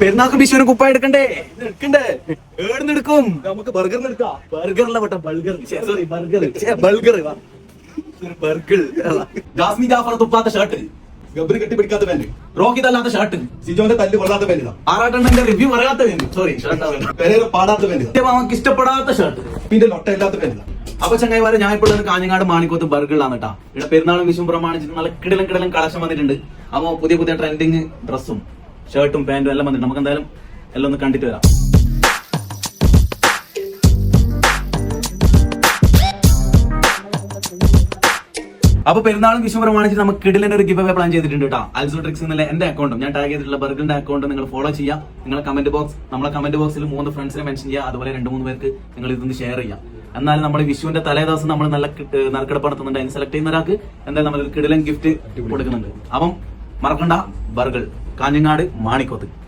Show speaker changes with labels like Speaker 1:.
Speaker 1: പെരുന്നാൾക്ക് ബിശുവിനെ കുപ്പ എടുക്കണ്ടേ? എടുക്കണ്ടേ? ഏടുന്ന് എടുക്കും? നമുക്ക് ബർഗർ എടുക്കാം. ബർഗറിലെ വട്ടം ബൾഗർ. Sorry burger. ബൾഗർ. Burger. Jasmi Jafar തുപ്പാത്ത ഷർട്ട്
Speaker 2: ഗബ്രി കെട്ടിപ്പിടിക്കാത്ത പാന്റ്
Speaker 1: റോക്കി തല്ലാത്ത ഷർട്ട്
Speaker 2: സിജോന്റെ തല്ല് കൊള്ളാത്ത പാന്റ്
Speaker 1: ആറാട്ടണ്ണന്റെ റിവ്യൂ പറയാത്ത വേണ്ടി സോറി
Speaker 2: പെരേര പാടാത്ത പാന്റ്
Speaker 1: അവർക്ക് ഇഷ്ടപ്പെടാത്ത ഷർട്ട്
Speaker 2: പിന്നെ ലൊട്ട ഇല്ലാത്ത പാന്റ്
Speaker 1: അപ്പൊ ചങ്ങായിമാരെ ഞാൻ ഇപ്പോൾ കാഞ്ഞങ്ങാട് മാണിക്കോത്ത് ബർഗറിലാണ് കേട്ടാ ഇവിടെ പെരുന്നാളും വിഷുവും പ്രമാണിച്ചിട്ട് നല്ല കിടലും കിടലും കളക്ഷൻ വന്നിട്ടുണ്ട്. അപ്പൊ പുതിയ പുതിയ ട്രെൻഡിങ് ഡ്രസ്സും ഷർട്ടും പാന്റും എല്ലാം വന്നിട്ട് നമുക്ക് എന്തായാലും എല്ലാം ഒന്ന് കണ്ടിട്ട് വരാം. അപ്പൊ പെരുന്നാളും വിഷു പ്രമാണിച്ച് നമുക്ക് കിടിലിന്റെ ഒരു ഗിവ് പ്ലാൻ ചെയ്തിട്ടുണ്ട് കേട്ടോ. അൽസോ ട്രിക്സ് എന്നുള്ള എന്റെ അക്കൗണ്ടും ഞാൻ ടാഗ് ചെയ്തിട്ടുള്ള ബർഗറിന്റെ അക്കൗണ്ട് നിങ്ങൾ ഫോളോ ചെയ്യാം നിങ്ങൾ കമന്റ് ബോക്സ് നമ്മളെ കമന്റ് ബോക്സിൽ മൂന്ന് ഫ്രണ്ട്സിനെ മെൻഷൻ ചെയ്യുക. അതുപോലെ രണ്ട് മൂന്ന് പേർക്ക് നിങ്ങൾ ഇതൊന്ന് ഷെയർ ചെയ്യാം എന്നാൽ നമ്മൾ വിഷുവിന്റെ തലേ ദിവസം നമ്മൾ നല്ല നറുക്കെടുപ്പ് നടത്തുന്നുണ്ട്. അതിന് സെലക്ട് ചെയ്യുന്ന ഒരാൾക്ക് എന്തായാലും നമ്മൾ കിടിലൻ ഗിഫ്റ്റ് കൊടുക്കുന്നുണ്ട്. അപ്പം മറക്കണ്ട ബർഗർ. കാഞ്ഞങ്ങാട് മാണിക്കോത്ത്.